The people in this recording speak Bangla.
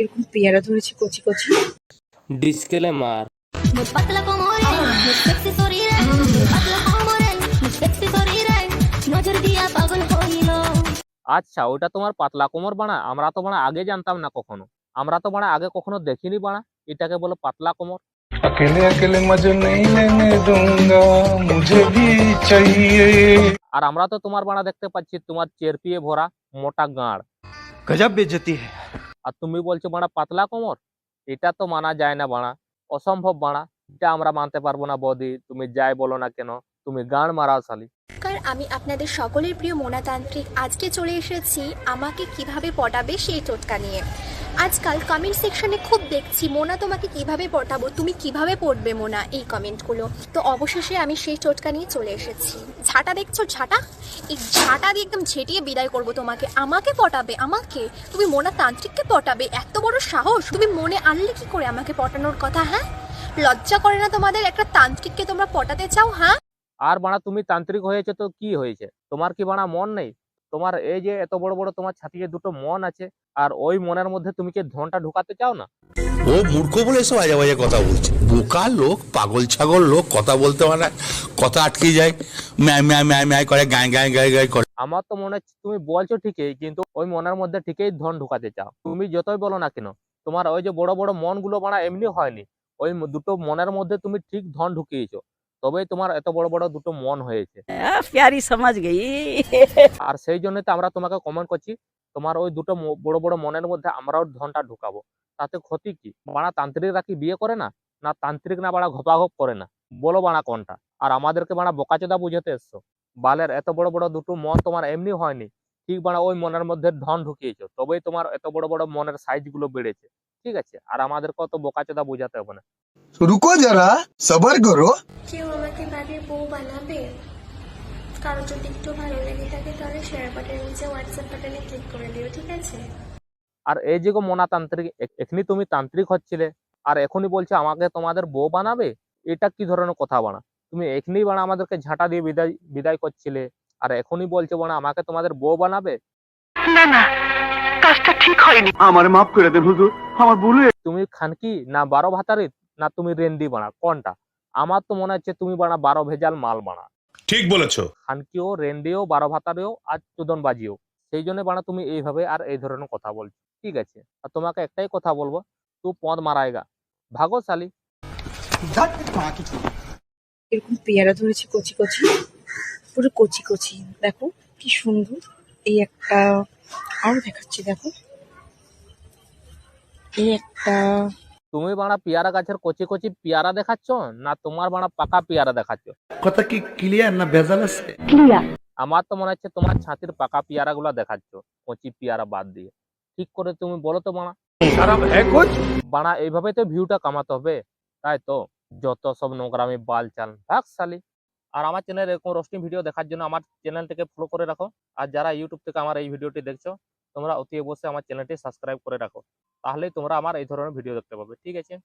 এরকম পেয়ারা ধরেছি কচি কচি disclaimer Muy patla como él, muy sexy শরীরে, muy patla como él, muy sexy শরীরে, নজর দিয়া পাগল হইল আচ্ছা ওটা তোমার পাতলা কোমর বানা আমরা তো বানা আগে জানতাম না কখনো আমরা তো বানা আগে কখনো দেখিনি বানা এটাকে বলে পাতলা কোমর अकेले अकेले मजे नहीं लेने दूंगा मुझे भी चाहिए আর আমরা তো তোমার বানা দেখতে পাচ্ছি তোমার চেরপিয়ে ভরা মোটা গাঁড় गजब बेइज्जती है আর তুমি বলছো বাড়া পাতলা কোমর? এটা তো মানা যায় না বাড়া। অসম্ভব বাড়া। এটা আমরা মানতে পারব না বদি। তুমি যাই বলো না কেন, তুমি গান মারাও শালি। আমি আপনাদের সকলের প্রিয় মোনাতান্ত্রিক। আজকে চলে এসেছি আমাকে কীভাবে পটাবে সেই টোটকা নিয়ে। আজকাল কমেন্ট সেকশনে খুব দেখছি, মোনা তোমাকে কীভাবে পটাবো? তুমি কীভাবে পড়বে, মোনা? এই কমেন্টগুলো তো অবশেষে আমি সেই টোটকা নিয়ে চলে এসেছি। ঝাঁটা দেখছ? ঝাঁটা? এই ঝাঁটা দিয়ে একদম ঝেঁটিয়ে বিদায় করব তোমাকে। আমাকে পটাবে? আমাকে? তুমি মোনা তান্ত্রিককে পটাবে? এত বড় সাহস? তুমি মনে আনলে কি করে আমাকে পটানোর কথা হ্যাঁ? লজ্জা করে না তোমাদের একটা তান্ত্রিককে তোমরা পটাতে চাও হ্যাঁ? আর বানা, তুমি তান্ত্রিক হয়েছে তো কি হয়েছে? তোমার কি বানা মন নেই? তোমার এই যে এত বড় বড় তোমার ছাতিয়ে দুটো মন আছে আর ওই মনের মধ্যে তুমি কি ধনটা ঢুকাতে চাও না? ও মূর্খ বলে এসব আজে বাজে কথা বলছে। বোকা লোক পাগল ছাগল লোক কথা বলতে পারে না, কথা আটকে যায়। ম্যায় ম্যায় ম্যায় ম্যায় করে গায়ে গায়ে গায়ে গায়ে করে। আমার তো মনে হচ্ছে তুমি বলছো ঠিকই কিন্তু ওই মনের মধ্যে ঠিকই ধন ঢুকাতে চাও। তুমি যতই বলো না কেন তোমার ওই যে বড় বড় মনগুলো বানা এমনি হয়নি। ওই দুটো মনের মধ্যে তুমি ঠিক ধন ঢুকিয়েছো। তবেই তোমার এত বড় বড় দুটো মন হয়েছে। প্যারি সমাজ গেই। আর সেই জন্য তো আমরা তোমাকে কমেন্ট করছি তোমার ওই দুটো বড় বড় মনের মধ্যে আমরাও ধনটা ঢুকাবো। তাতে ক্ষতি কি? বাড়া তান্ত্রিকরা কি বিয়ে করে না? না তান্ত্রিক না বাড়া ঘপাঘপ করে না? বলো বাড়া কোনটা? আর আমাদেরকে বাড়া বোকাচোদা বুঝাতে এসছো? বালের এত বড় বড় দুটো মন তোমার এমনি হয়নি ঠিক বাড়া ওই মনের মধ্যে ধন ঢুকিয়েছো তবেই তোমার এত বড় বড় মনের সাইজগুলো বেড়েছে। ঠিক আছে? আর আমাদের কত বোকা বোকাচোদা বোঝাতে হবে না। রুকো যারা সবার করো। কেউ আমাকে ভাবে বউ বানাবে? কারও যদি একটু ভালো লেগে থাকে তাহলে শেয়ার বাটনের নিচে হোয়াটসঅ্যাপ বাটনে ক্লিক করে দিও ঠিক আছে? আর এই যে গো মনাতান্ত্রিক এখনি তুমি তান্ত্রিক হচ্ছিলে আর এখনই বলছে আমাকে তোমাদের বউ বানাবে? এটা কি ধরনের কথা বানা তুমি এখনি বানা আমাদেরকে ঝাঁটা দিয়ে বিদায় বিদায় করছিলে আর এখনই বলছে বানা আমাকে তোমাদের বউ বানাবে? না না কাজটা ঠিক হয়নি। আমার মাফ করে দেন হুজুর। আমার ভুল তুমি খানকি না বারো ভাতারি না তুমি রেন্ডি বানা। কোনটা? আমার তো মনে হচ্ছে তুমি বানা বারো ভেজাল মাল বানা। ঠিক বলেছ। খানকিও রেন্ডিও বারো ভাতারিও আর চুদন বাজিও সেই জন্য বানা তুমি এইভাবে আর এই ধরনের কথা বলছো। ঠিক আছে। আর তোমাকে একটাই কথা বলব তুই পদ মারাইগা। ভাগো শালি এরকম পেয়ারা ধরেছি কচি কচি। পুরো কচি কচি। দেখো কি সুন্দর। এই একটা আরও দেখাচ্ছি দেখো। এই একটা। তুমি বানা পেয়ারা গাছের কচি কচি পেয়ারা দেখাচ্ছ না তোমার বানা পাকা পেয়ারা দেখাচ্ছ? কথা কি ক্লিয়ার না ভেজাল আছে? ক্লিয়ার আমার তো মনে হচ্ছে তোমার ছাতির পাকা পেয়ারা গুলা দেখাচ্ছ কচি পেয়ারা বাদ দিয়ে। ঠিক করে তুমি বলো তো বানা। বানা এইভাবে তো ভিউটা কামাতে হবে। তাই তো যত সব নোংরামি বাল চাল ভাগ শালি। আর আমার চ্যানেলে এরকম রোস্টিং ভিডিও দেখার জন্য আমার চ্যানেলটিকে ফলো করে রাখো। আর যারা ইউটিউব থেকে আমার এই ভিডিওটি দেখছ তোমরা অতি অবশ্যই আমার চ্যানেলটি সাবস্ক্রাইব করে রাখো। তাহলেই তোমরা আমার এই ধরনের ভিডিও দেখতে পাবে ঠিক আছে?